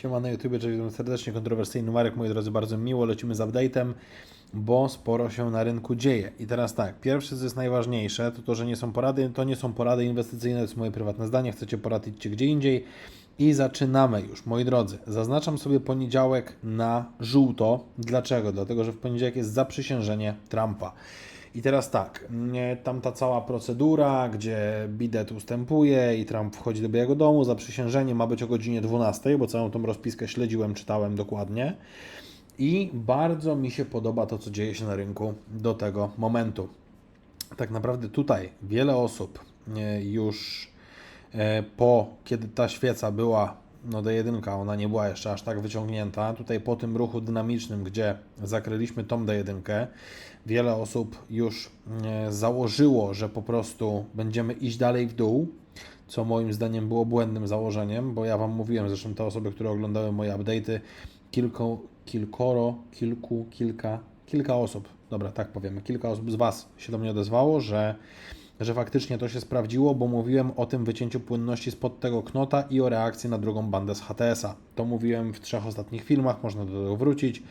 Siema na YouTube, cześć, witam serdecznie, kontrowersyjny Marek, moi drodzy, bardzo miło, lecimy z update'em, bo sporo się na rynku dzieje. I teraz tak, pierwsze, co jest najważniejsze, to to, że nie są porady, to nie są porady inwestycyjne, to jest moje prywatne zdanie, chcecie poradzić Cię gdzie indziej. I zaczynamy już, moi drodzy. Zaznaczam sobie poniedziałek na żółto. Dlaczego? Dlatego, że w poniedziałek jest zaprzysiężenie Trumpa. I teraz tak, nie, tam ta cała procedura, gdzie Bidet ustępuje i Trump wchodzi do Białego Domu, zaprzysiężenie ma być o godzinie 12, bo całą tą rozpiskę śledziłem, czytałem dokładnie. I bardzo mi się podoba to, co dzieje się na rynku do tego momentu. Tak naprawdę tutaj wiele osób e, już e, po, kiedy ta świeca była no D1, ona nie była jeszcze aż tak wyciągnięta. Tutaj po tym ruchu dynamicznym, gdzie zakryliśmy tą D1, wiele osób już e, założyło, że po prostu będziemy iść dalej w dół, co moim zdaniem było błędnym założeniem, bo ja Wam mówiłem, zresztą te osoby, które oglądały moje update'y, kilku, kilkoro, kilku, kilka, kilka osób, dobra, tak powiemy, kilka osób z Was się do mnie odezwało, że że faktycznie to się sprawdziło, bo mówiłem o tym wycięciu płynności spod tego knota i o reakcji na drugą bandę z HTS-a. To mówiłem w trzech ostatnich filmach, można do tego wrócić.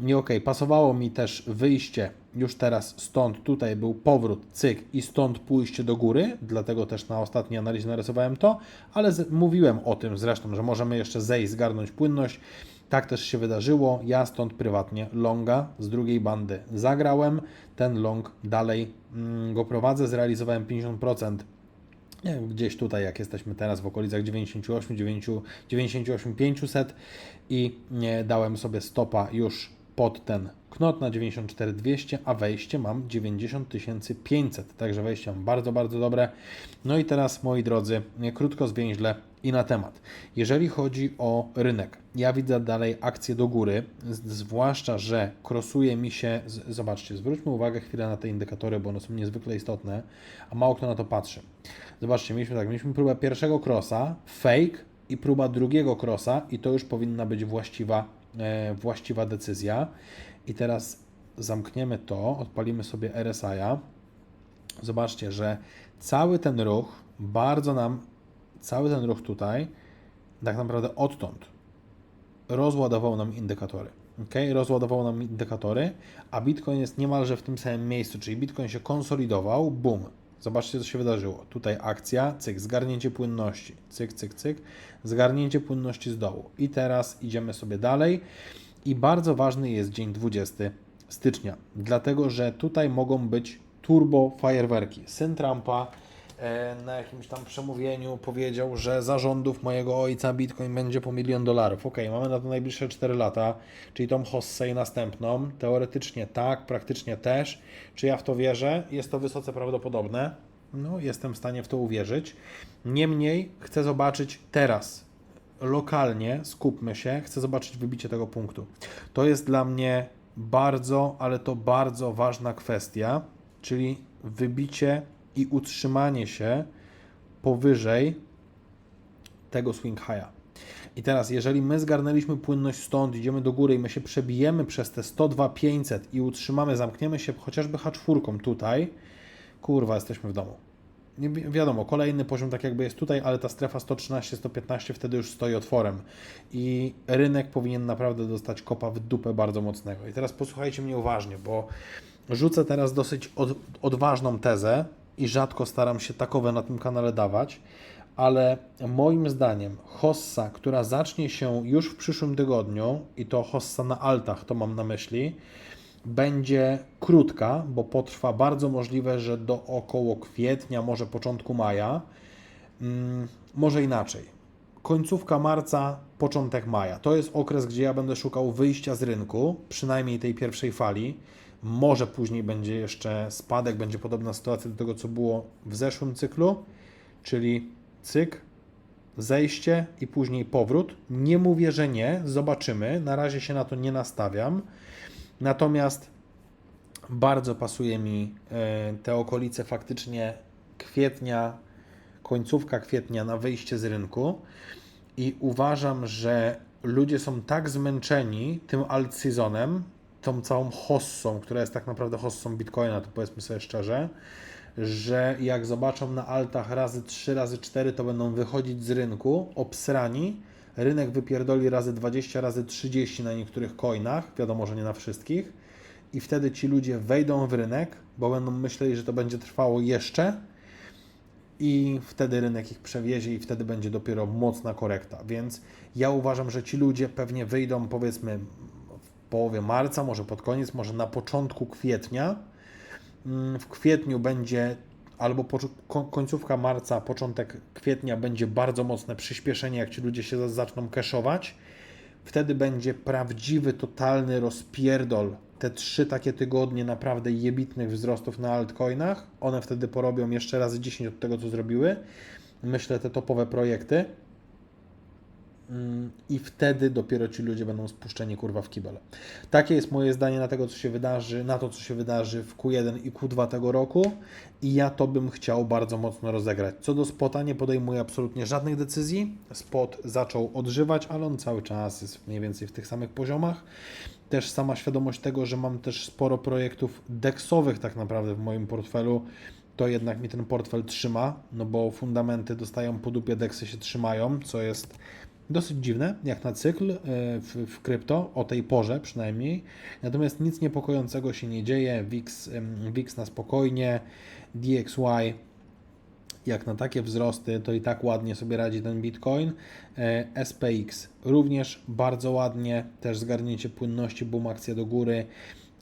I okej, okay, pasowało mi też wyjście już teraz stąd, tutaj był powrót, cyk i stąd pójście do góry, dlatego też na ostatniej analizie narysowałem to, ale z, mówiłem o tym zresztą, że możemy jeszcze zejść, zgarnąć płynność. Tak też się wydarzyło. Ja stąd prywatnie longa z drugiej bandy zagrałem. Ten long dalej mm, go prowadzę. Zrealizowałem 50%. Nie wiem, gdzieś tutaj, jak jesteśmy teraz w okolicach 98, 98 500 i dałem sobie stopa już pod ten knot na 94 200, a wejście mam 90 500. Także wejście mam bardzo, bardzo dobre. No i teraz, moi drodzy, krótko zwięźle i na temat. Jeżeli chodzi o rynek, ja widzę dalej akcję do góry, zwłaszcza, że krosuje mi się, zobaczcie, zwróćmy uwagę chwilę na te indykatory, bo one są niezwykle istotne, a mało kto na to patrzy. Zobaczcie, mieliśmy tak, mieliśmy próbę pierwszego crossa, fake i próba drugiego crossa i to już powinna być właściwa, e, właściwa decyzja. I teraz zamkniemy to, odpalimy sobie RSI-a. Zobaczcie, że cały ten ruch bardzo nam cały ten ruch tutaj, tak naprawdę odtąd, rozładował nam indykatory. Ok, rozładował nam indykatory, a Bitcoin jest niemalże w tym samym miejscu, czyli Bitcoin się konsolidował, boom. Zobaczcie, co się wydarzyło. Tutaj akcja, cyk, zgarnięcie płynności, cyk, cyk, cyk, zgarnięcie płynności z dołu. I teraz idziemy sobie dalej. I bardzo ważny jest dzień 20 stycznia, dlatego że tutaj mogą być turbo fajerwerki. Syn Trumpa na jakimś tam przemówieniu powiedział, że zarządów mojego ojca Bitcoin będzie po milion dolarów. Ok, mamy na to najbliższe 4 lata, czyli tą hossę i następną. Teoretycznie tak, praktycznie też. Czy ja w to wierzę? Jest to wysoce prawdopodobne. No, jestem w stanie w to uwierzyć. Niemniej chcę zobaczyć teraz, lokalnie, skupmy się, chcę zobaczyć wybicie tego punktu. To jest dla mnie bardzo, ale to bardzo ważna kwestia, czyli wybicie i utrzymanie się powyżej tego swing high'a. I teraz, jeżeli my zgarnęliśmy płynność stąd, idziemy do góry i my się przebijemy przez te 102 500 i utrzymamy, zamkniemy się chociażby H4 tutaj, kurwa, jesteśmy w domu. Nie wi wiadomo, kolejny poziom tak jakby jest tutaj, ale ta strefa 113-115 wtedy już stoi otworem i rynek powinien naprawdę dostać kopa w dupę bardzo mocnego. I teraz posłuchajcie mnie uważnie, bo rzucę teraz dosyć od odważną tezę, i rzadko staram się takowe na tym kanale dawać, ale moim zdaniem hossa, która zacznie się już w przyszłym tygodniu, i to hossa na altach, to mam na myśli, będzie krótka, bo potrwa bardzo możliwe, że do około kwietnia, może początku maja, hmm, może inaczej. Końcówka marca, początek maja. To jest okres, gdzie ja będę szukał wyjścia z rynku, przynajmniej tej pierwszej fali. Może później będzie jeszcze spadek, będzie podobna sytuacja do tego, co było w zeszłym cyklu, czyli cyk, zejście i później powrót. Nie mówię, że nie, zobaczymy. Na razie się na to nie nastawiam. Natomiast bardzo pasuje mi e, te okolice faktycznie kwietnia, końcówka kwietnia na wyjście z rynku i uważam, że ludzie są tak zmęczeni tym alt seasonem, tą całą hossą, która jest tak naprawdę hossą Bitcoina, to powiedzmy sobie szczerze, że jak zobaczą na altach razy 3, razy 4, to będą wychodzić z rynku obsrani, rynek wypierdoli razy 20, razy 30 na niektórych coinach, wiadomo, że nie na wszystkich, i wtedy ci ludzie wejdą w rynek, bo będą myśleli, że to będzie trwało jeszcze, i wtedy rynek ich przewiezie i wtedy będzie dopiero mocna korekta. Więc ja uważam, że ci ludzie pewnie wyjdą powiedzmy połowie marca, może pod koniec, może na początku kwietnia. Mm, W kwietniu będzie albo końcówka marca, początek kwietnia będzie bardzo mocne przyspieszenie, jak ci ludzie się za- zaczną cashować. Wtedy będzie prawdziwy, totalny rozpierdol. Te trzy takie tygodnie naprawdę jebitnych wzrostów na altcoinach. One wtedy porobią jeszcze razy 10 od tego, co zrobiły. Myślę, te topowe projekty. Mm, I wtedy dopiero ci ludzie będą spuszczeni kurwa w kibel. Takie jest moje zdanie na tego, co się wydarzy, na to, co się wydarzy w Q1 i Q2 tego roku. I ja to bym chciał bardzo mocno rozegrać. Co do spota, nie podejmuję absolutnie żadnych decyzji. Spot zaczął odżywać, ale on cały czas jest mniej więcej w tych samych poziomach. Też sama świadomość tego, że mam też sporo projektów deksowych tak naprawdę w moim portfelu, to jednak mi ten portfel trzyma, no bo fundamenty dostają po dupie, deksy się trzymają, co jest dosyć dziwne, jak na cykl e, w, w krypto, o tej porze przynajmniej. Natomiast nic niepokojącego się nie dzieje, VIX, VIX na spokojnie, DXY jak na takie wzrosty, to i tak ładnie sobie radzi ten Bitcoin. E, SPX również bardzo ładnie, też zgarnięcie płynności, boom akcja do góry.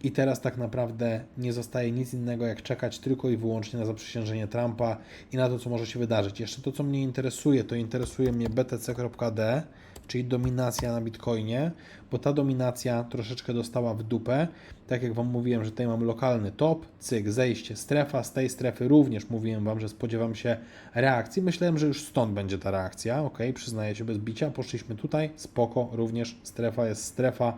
I teraz tak naprawdę nie zostaje nic innego jak czekać tylko i wyłącznie na zaprzysiężenie Trumpa i na to, co może się wydarzyć. Jeszcze to, co mnie interesuje, to interesuje mnie BTC.d, czyli dominacja na Bitcoinie, bo ta dominacja troszeczkę dostała w dupę. Tak jak Wam mówiłem, że tutaj mam lokalny top, cyk, zejście, strefa, z tej strefy również mówiłem Wam, że spodziewam się reakcji. Myślałem, że już stąd będzie ta reakcja, ok, przyznaję się bez bicia, poszliśmy tutaj, spoko, również strefa jest strefa.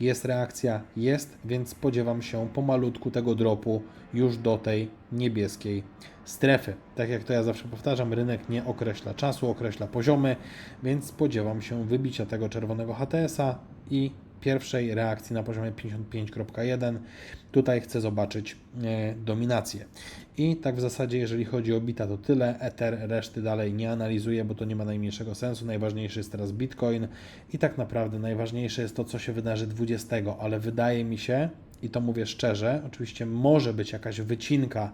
Jest reakcja, jest, więc spodziewam się pomalutku tego dropu już do tej niebieskiej strefy. Tak jak to ja zawsze powtarzam, rynek nie określa czasu, określa poziomy, więc spodziewam się wybicia tego czerwonego HTS-a i pierwszej reakcji na poziomie 55.1. Tutaj chcę zobaczyć e, dominację. I tak w zasadzie, jeżeli chodzi o bita, to tyle. Ether reszty dalej nie analizuję, bo to nie ma najmniejszego sensu. Najważniejszy jest teraz Bitcoin i tak naprawdę najważniejsze jest to, co się wydarzy 20, ale wydaje mi się, i to mówię szczerze, oczywiście może być jakaś wycinka,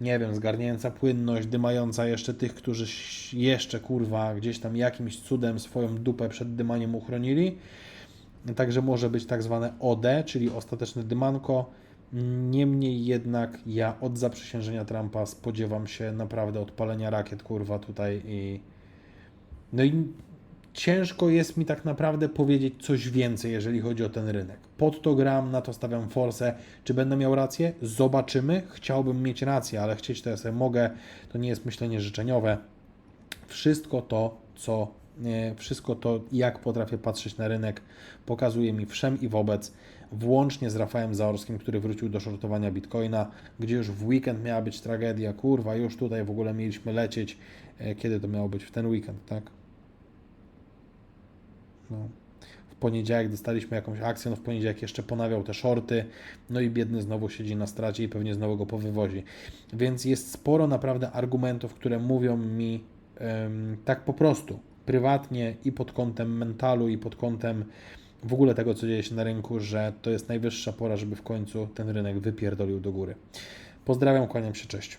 nie wiem, zgarniająca płynność, dymająca jeszcze tych, którzy jeszcze kurwa gdzieś tam jakimś cudem swoją dupę przed dymaniem uchronili. Także może być tak zwane OD, czyli ostateczne dymanko. Niemniej jednak ja od zaprzysiężenia Trumpa spodziewam się naprawdę odpalenia rakiet, kurwa, tutaj i. No i ciężko jest mi tak naprawdę powiedzieć coś więcej, jeżeli chodzi o ten rynek. Pod to gram, na to stawiam forsę. Czy będę miał rację? Zobaczymy. Chciałbym mieć rację, ale chcieć to ja sobie mogę. To nie jest myślenie życzeniowe. Wszystko to, co wszystko to, jak potrafię patrzeć na rynek, pokazuje mi wszem i wobec, włącznie z Rafałem Zaorskim, który wrócił do shortowania Bitcoina, gdzie już w weekend miała być tragedia, kurwa, już tutaj w ogóle mieliśmy lecieć, e, kiedy to miało być w ten weekend, tak? No. W poniedziałek dostaliśmy jakąś akcję, no w poniedziałek jeszcze ponawiał te shorty, no i biedny znowu siedzi na stracie i pewnie znowu go powywozi. Więc jest sporo naprawdę argumentów, które mówią mi tak po prostu, prywatnie i pod kątem mentalu, i pod kątem w ogóle tego, co dzieje się na rynku, że to jest najwyższa pora, żeby w końcu ten rynek wypierdolił do góry. Pozdrawiam, kłaniam się, cześć.